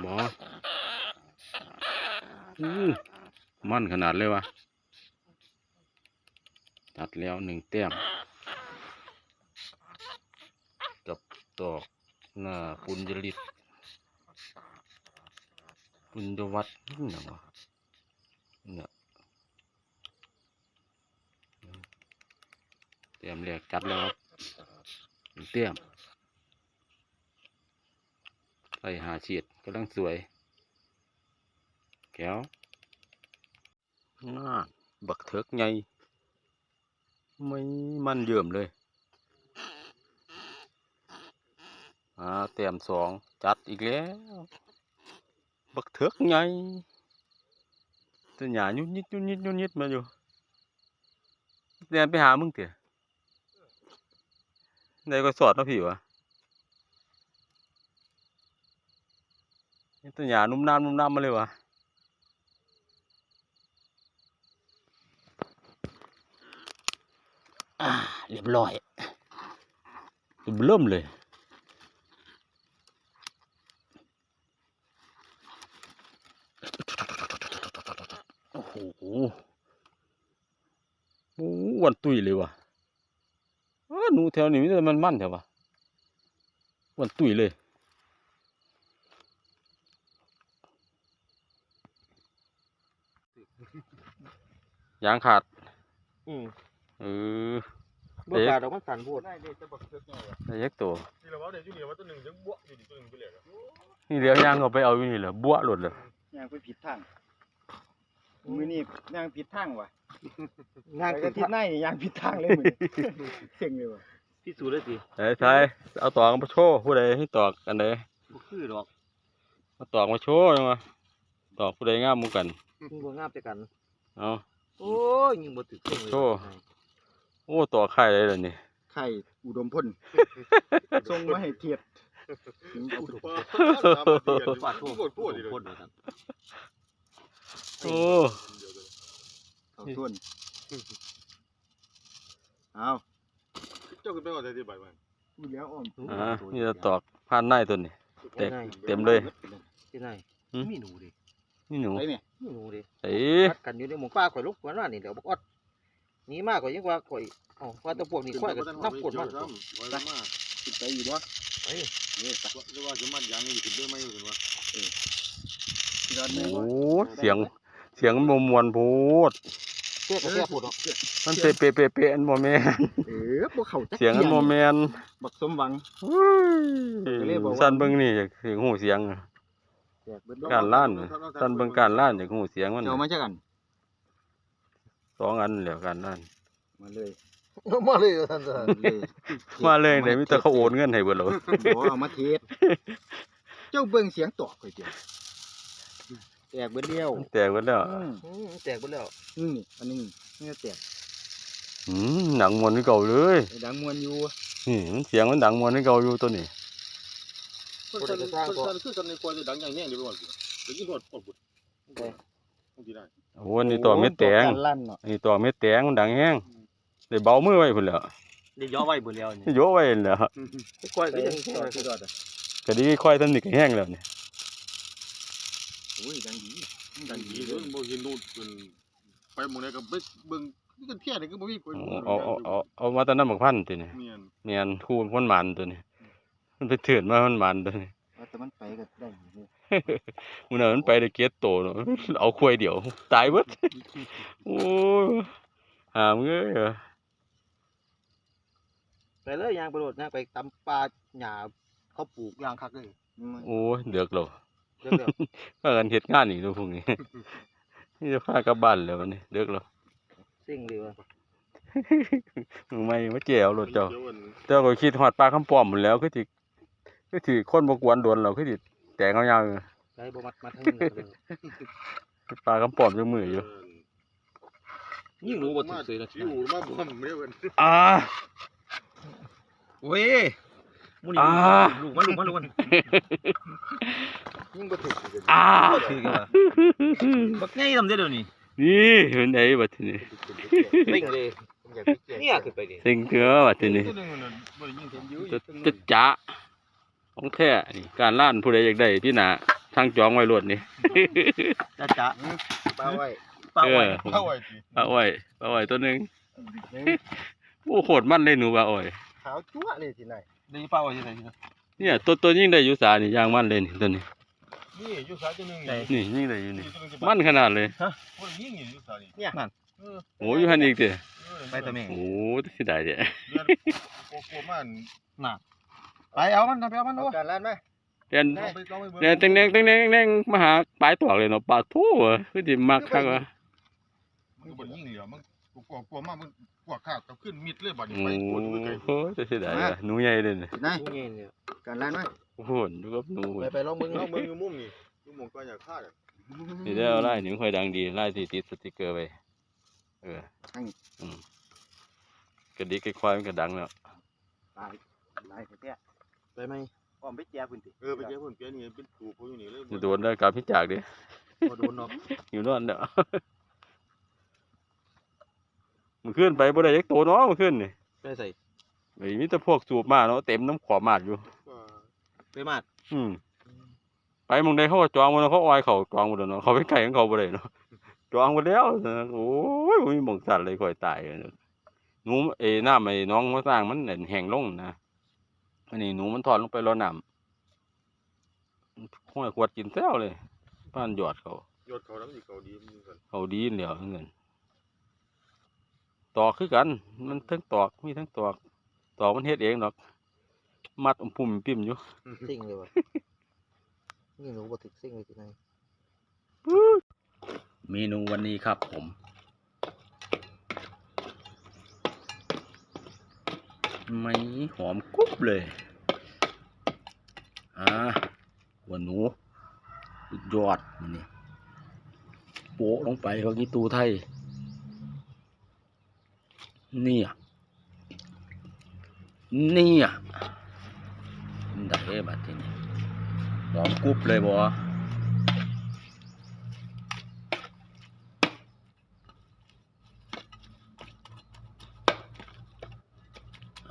หมอมันขนาดเลยวะตัดแล้วหนึ่งแต้มกับตอกหน้าปุญญลิตปุญญวัฒน์นี่หนังวะเนี่ยแต้มแรกจัดแล้วครับหนึ่งแต้ม ใส่หาฉีดกำลังสวยแก้วน่าบักเถิกไงไม่มันเยิ่มเลยอ่าเต็มสองจัดอีกแล้ว บักเถิกไงตัวหยายุดยิดยุดยิดยุดยิดมาอยู่เรียนไปหามึงเถอะได้ก็สอดเนาะพี่วะ ตัวหยานุ่มน้ำนุ่มน้ำมาเลยวะอ่าเรียบร้อยเริ่มเลยโอ้โหโอ้อ้วันตุยเลยวะอ้าหนูแถวนี้มีแต่มันมันแถววะอ้วันตุยเลย ยางขาดอืมเออบ่ขาดดอกมันสั่นโพดได้เด็กจะบักเทิกไงวะได้ยักตัวนี่เราว่าเดี๋ยวอยู่นี่ว่าตัวหนึ่งยังบวกอยู่ดิตัวหนึ่งไปเลยอะนี่เดี๋ยวยางเอาไปเอาอยู่นี่เหรอบัวหลุดเลยย่างไปผิดทางมือนี่ย่างผิดทางว่ะงานไปคืกัอนทิศในนี่ย่างผิดทางเลยมือนี้เซ็งเลยว่ะพิสูจน์ได้สิไอ้ชายเอาตอกมาโชว์ผู้ใดให้ตอกกันเลยบ่คือดอกเอาตอกมาโชว์ยังวะตอกผู้ใดงามหมูกันมึงบ่งามแต่กัน เอา โอ้ยยิงบ่ถึกเครื่องเลยโธ่โอ้ตอกไข่เลยเหรอนี่ไข่อุดมพลส่งมาให้เทียดถึงอุดมว้าฟาดโทโคษตรโคตรเลยคนว่าซั่นโอ้เขาส่วนเอาเจ้าขึ้นไปว่าจะที่ใบมันพูดแล้วอ้อมอ่านี่จะตอกผ่านในตัวนี้ เต็มเต็มเลยที่ไหนหืม มีหนูดินี่หนูไปเนี่ย มีหนูดิเอ้กัดกันอยู่ในหมู่ป่าข่อยลุกกว่านั่นนี่เดี๋ยวบอกอดหนีมากกว่ายิ่งกว่าข่อยเอ้าว่าแต่พวกนี้ข่อยก็นับกดมันซ้ำไว้มาติดไปอยู่บ่เอ้ยเนี่ยสักหรือว่าจะมัดยางอยู่ขึ้นด้วยไหมอยู่ขึ้นว่าที่ร้านโหแม่เสียงเสียงมันมวนโพดเสื้อก็เสื้อพูดเนาะมันเปะเปะเปะเปะอันโมเมนเออบ่เข้าจักเสียงอันโมเมนบักสมหวังก็เลยบอกว่าสั้นเบิ่งนี่อยากเสียงหูเสียงอะ แจกเบิดการล้านน่ะสั้นเบิ่งการล้านอยากหูเสียงมันเจ้ามาจักกันสองอันแล้วการล้าน มาเลยมาเลยท่านมาเลยมาเลยเดี๋ยวมีแต่เขาโอนเงินให้เบิดแล้วบ่เอามาเทศเจ้าเบิ่งเสียงตอกข่อยเดียวแตกเบิดเดียวแตกเบิดแล้วอืมอืมแตกไปแล้วนี่นี่อันนี้นี่ก็แตกอืมหนังมวนที่เก่าเลยไอ้ดังมวนอยู่นี่มันเสียงมันดังมวนที่เก่าอยู่ตัวนี้ คนสั่นคนสั่นคือสั่นในครัวจะดังอย่างแน่เลยไปก่อนสิเดี๋ยวกินหอดปอดบุดคงที่ได้โอ้อันนี่ตัวเม็ดแตงการลั่นเนาะอันนี่ตัวเม็ดแตงมันดังแห้งได้เบามือไว้พุ่นแหล้วได้ย่อไว้เบิดแล้วนี่โยไว้แหล้วข่อยก็ยังสุดยอดสุดยอดอะก็ดีค่อยทำนี่ก็แห้งแล้วนี่โอ้ยดังดีดัดังงดีดีเลเลยยบ่เห็นนู่นเป็นไปหมองไหนก็ไปเบิ่งนี่กันเที่ยนี่ก็บ่มีคนเอาเอาเอาเอาเอามาตอนนั้นบักพันตัวนี้เมียนเมียนคู่คนหมันตัวนี้ มันไปเถื่อนมามันหมันตัวนี้ว่าแต่มันไปก็ได้อยู่นี่มึงน่ะมันไปได้เกียรโตเนาะเอาควายเดียว ตายเบิดโอ้ยหามเอ้ยเหรอไปเลยยางไปโดดยางไปตำปลาหญ้าเขาปลูกยางคักเลยมันโอ้ยเดือกแล้วเดี๋ยวพากันเฮ็ดงานอีกตัวพวกนี้นี่จะพากลับบ้านแล้ววันนี้เดือกแล้วๆสิ่งดีว่ะมึงไม่มาแจวรถเจ้าดี๋ยวอันเจ้าก็คิดฮอดปลาคำป้อมหมดแล้ว คือสิคือสิคนบ่กวนโดนเราคือสิแตกเอายาวอยู่ใจบ่มัดมาทางนี้เลยปลาคำป้อมจังมืออยู่ยิ่งรู้บ่ถึกเลยนะอยู่มาบ่มเด้อเพิ่นอ่าเว้ยมูนี่อ่าลูกมันลูกมันลูกมันยิ่งบ่ถึกอ่าบ่ถึกกันว่ะบักใหญ่ทำได้เดี๋ยวนี้นี่เห็นไอ้บัดนี้เร่งเลยเนี่ยขึ้นไปดิสิงเถือบัดนี้ตัวหนึงนั่นบ่ได้ยินเสียงอยู่จะจะจะ ของแท้นี่การล้านผู้ใดอยากได้พี่หนาทางจองไว้รถนี่จ้าจ้าปลาไว้ปลาเอไว้อเอาไว้สิปลาอ้อยปลาอ้อยตัวหนึงโอ้โคตรมันเลยหนูปลาอ้อย ขาวจั๊วเลยสินายได้ปลาไว้ที่ไหนที่ไหนเนี่ยตัวตัวยิ่งได้อยู่สานี่ย่างมันเลยนี่ตัวนี้ นี่อยู่สายตัวหนึงนี่นี่ยิ่งได้อยู่นี่ ตัวหงจะมันขนาดเลย คนยิงอยู่สายนี่เนี่ยนั่นเออโอ้อยู่หันอีกเด้อเออไปตัวแม่ โอ้เสิได้เด้อเดือนโกโก้มัน ไปเอามันไปเอามันเอาโอ้การร้านไหมเรียนลองไปลองไปเบิ่งเรียนเต็งๆเต็งๆเต็งๆมาหาปลายตัวเลยเนาะปลาทู่อะคือสิมักคักว่ะมันก็บ่ยิงเหลือมันกลัวกลัวมากมันกลัวข้าวกับขึ้นมิดเลยบัดนี้โอ้ไปกลัวดูไกลโหจะสิได้ว่ะหนูใหญ่เลยนี่สินายนี่เนี่ยการร้านไหมโอ้โหอยู่กับหนูไปไปลองมึงเอาเบิ่งอยู่มุมนี่อยู่หมองก็อยากฆ่าอะนี่ได้เอาไล่หนึ่งค่อยดังดีไล่ที่ติดสติกเกอร์ไว้เออช่างอืมกระดิกกระควายมันก็ดังแล้วตายลายแท้ ไปไหมๆอ้อมไปแจ้พื้นที่เออไปเจอเพิ่นเปียนี่เป็นถูกเขาอยู่นี่เลยจะโดนได้กลับพี่จากดิบ่โดนดอกอยู่นอนเด้อมันขึ้นไปบ่ได้ยักโตเนาะมันขึ้นนี่ไปใส่ไอ้มีแต่พวกสูบมาเนาะเต็มน้ำขวามาดอยู่ก็ไปมาดอืมไปหมองใดเขาก็จองหมดเนาะเขาออยเขาจองหมดแล้วเนาะเขาไปไก่ของเขาบ่ได้เนาะจองหมดแล้วนะโอ้ยบ่มีหมองสั่นเลยค่อยตายเลยเนาะหนูเอ้น้ำไอ้น้องมาสร้างมันนั่นแห้งลงนะ อันนี้หนูมันถอนลงไปรอน้ำห้อยขวดกินแซวเลยป้านหยอดเขายอดเขาแล้วมันสิเขาดีมันกันเขาดีเหลียวเงินตอกคือกัน มันทั้งตอกมีทั้งตอกตอกมันเฮ็ดเองดอก มัดอมปุ่มปิ่มอยู่ซิ่งเลยวะนี่หนูบ่ถึกซิ่งเลยสินายเมนูวันนี้ครับผม ไม่หอมกรุบเลย อ่าหัวหนูยอดมันนี่โปะลงไปเขากีตูไทยเนี่ยเนี่ยได้บัดทีนี้หอมกรุบเลยบ่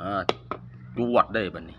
อ่า จวดได้บัดนี้